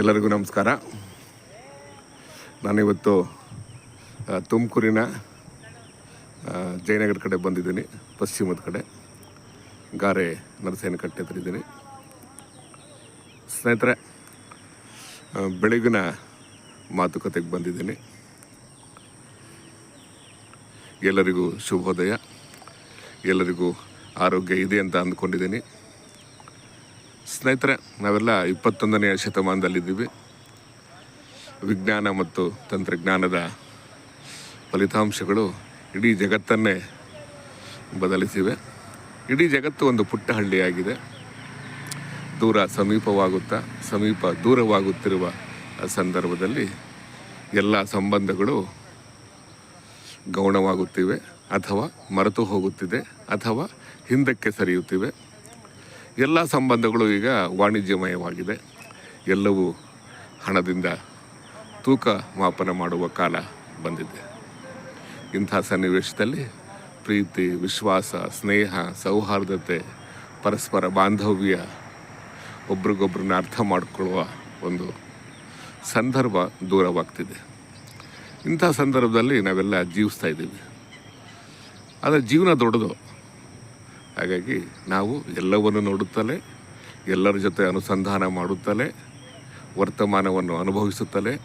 ಎಲ್ಲರಿಗೂ ನಮಸ್ಕಾರ. ನಾನಿವತ್ತು ತುಮಕೂರಿನ ಜಯನಗರ ಕಡೆ ಬಂದಿದ್ದೀನಿ. ಪಶ್ಚಿಮದ ಕಡೆ. ಗಾರೆ ನರಸೇನ ಕಟ್ಟೆ ಇದ್ದೀನಿ. ಸ್ನೇಹಿತರೆ ಬೆಳಗಿನ ಮಾತುಕತೆಗೆ ಬಂದಿದ್ದೀನಿ. ಎಲ್ಲರಿಗೂ ಶುಭೋದಯ. ಎಲ್ಲರಿಗೂ ಆರೋಗ್ಯ ಇದೆ ಅಂತ ಅಂದ್ಕೊಂಡಿದ್ದೀನಿ. ಸ್ನೇಹಿತರೆ, ನಾವೆಲ್ಲ ಇಪ್ಪತ್ತೊಂದನೆಯ ಶತಮಾನದಲ್ಲಿದ್ದೀವಿ. ವಿಜ್ಞಾನ ಮತ್ತು ತಂತ್ರಜ್ಞಾನದ ಫಲಿತಾಂಶಗಳು ಇಡೀ ಜಗತ್ತನ್ನೇ ಬದಲಿಸಿವೆ. ಇಡೀ ಜಗತ್ತು ಒಂದು ಪುಟ್ಟ ಹಳ್ಳಿಯಾಗಿದೆ. ದೂರ ಸಮೀಪವಾಗುತ್ತಾ, ಸಮೀಪ ದೂರವಾಗುತ್ತಿರುವ ಸಂದರ್ಭದಲ್ಲಿ ಎಲ್ಲ ಸಂಬಂಧಗಳು ಗೌಣವಾಗುತ್ತಿವೆ ಅಥವಾ ಮರೆತು ಹೋಗುತ್ತಿದೆ ಅಥವಾ ಹಿಂದಕ್ಕೆ ಸರಿಯುತ್ತಿವೆ. ಎಲ್ಲ ಸಂಬಂಧಗಳು ಈಗ ವಾಣಿಜ್ಯಮಯವಾಗಿದೆ. ಎಲ್ಲವೂ ಹಣದಿಂದ ತೂಕ ಮಾಪನ ಮಾಡುವ ಕಾಲ ಬಂದಿದೆ. ಇಂಥ ಸನ್ನಿವೇಶದಲ್ಲಿ ಪ್ರೀತಿ, ವಿಶ್ವಾಸ, ಸ್ನೇಹ, ಸೌಹಾರ್ದತೆ, ಪರಸ್ಪರ ಬಾಂಧವ್ಯ ಒಬ್ರಿಗೊಬ್ರನ್ನ ಅರ್ಥ ಮಾಡಿಕೊಳ್ಳುವ ಒಂದು ಸಂದರ್ಭ ದೂರವಾಗ್ತಿದೆ. ಇಂಥ ಸಂದರ್ಭದಲ್ಲಿ ನಾವೆಲ್ಲ ಜೀವಿಸ್ತಾ ಇದ್ದೀವಿ. ಆದರೆ ಜೀವನ ದೊಡ್ಡದು. ಹಾಗಾಗಿ ನಾವು ಎಲ್ಲವನ್ನು ನೋಡುತ್ತಲೇ, ಎಲ್ಲರ ಜೊತೆ ಅನುಸಂಧಾನ ಮಾಡುತ್ತಲೇ, ವರ್ತಮಾನವನ್ನು ಅನುಭವಿಸುತ್ತಲೇ,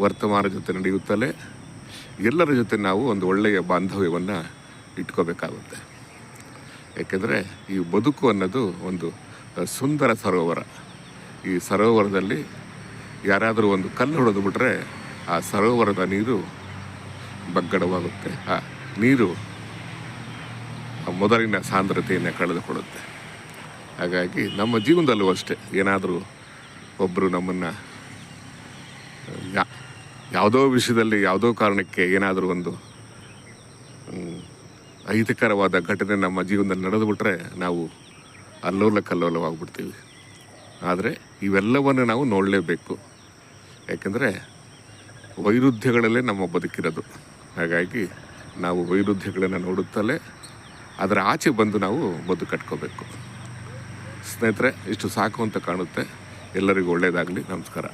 ವರ್ತಮಾನ ಜೊತೆ ನಡೆಯುತ್ತಲೇ, ಎಲ್ಲರ ಜೊತೆ ನಾವು ಒಂದು ಒಳ್ಳೆಯ ಬಾಂಧವ್ಯವನ್ನು ಇಟ್ಕೋಬೇಕಾಗುತ್ತೆ. ಯಾಕೆಂದರೆ ಈ ಬದುಕು ಅನ್ನೋದು ಒಂದು ಸುಂದರ ಸರೋವರ. ಈ ಸರೋವರದಲ್ಲಿ ಯಾರಾದರೂ ಒಂದು ಕಲ್ಲು ಹೊಡೆದು ಬಿಟ್ರೆ ಆ ಸರೋವರದ ನೀರು ಬಗ್ಗಡವಾಗುತ್ತೆ. ಆ ನೀರು ಮೊದಲಿನ ಸಾಂದ್ರತೆಯನ್ನು ಕಳೆದುಕೊಡುತ್ತೆ ಹಾಗಾಗಿ ನಮ್ಮ ಜೀವನದಲ್ಲೂ ಅಷ್ಟೇ, ಏನಾದರೂ ಒಬ್ಬರು ನಮ್ಮನ್ನು ಯಾವುದೋ ವಿಷಯದಲ್ಲಿ ಯಾವುದೋ ಕಾರಣಕ್ಕೆ ಏನಾದರೂ ಒಂದು ಅಹಿತಕರವಾದ ಘಟನೆ ನಮ್ಮ ಜೀವನದಲ್ಲಿ ನಡೆದು ಬಿಟ್ರೆ ನಾವು ಅಲ್ಲೋಲ ಕಲ್ಲೋಲವಾಗ್ಬಿಡ್ತೀವಿ ಆದರೆ ಇವೆಲ್ಲವನ್ನು ನಾವು ನೋಡಲೇಬೇಕು. ಯಾಕೆಂದರೆ ವೈರುಧ್ಯಗಳಲ್ಲೇ ನಮ್ಮ ಬದುಕಿರೋದು. ಹಾಗಾಗಿ ನಾವು ವೈರುಧ್ಯಗಳನ್ನು ನೋಡುತ್ತಲೇ ಅದರ ಆಚೆ ಬಂದು ನಾವು ಬದುಕು ಕಟ್ಕೋಬೇಕು. ಸ್ನೇಹಿತರೆ ಇಷ್ಟು ಸಾಕು ಅಂತ ಕಾಣುತ್ತೆ. ಎಲ್ಲರಿಗೂ ಒಳ್ಳೆಯದಾಗಲಿ ನಮಸ್ಕಾರ.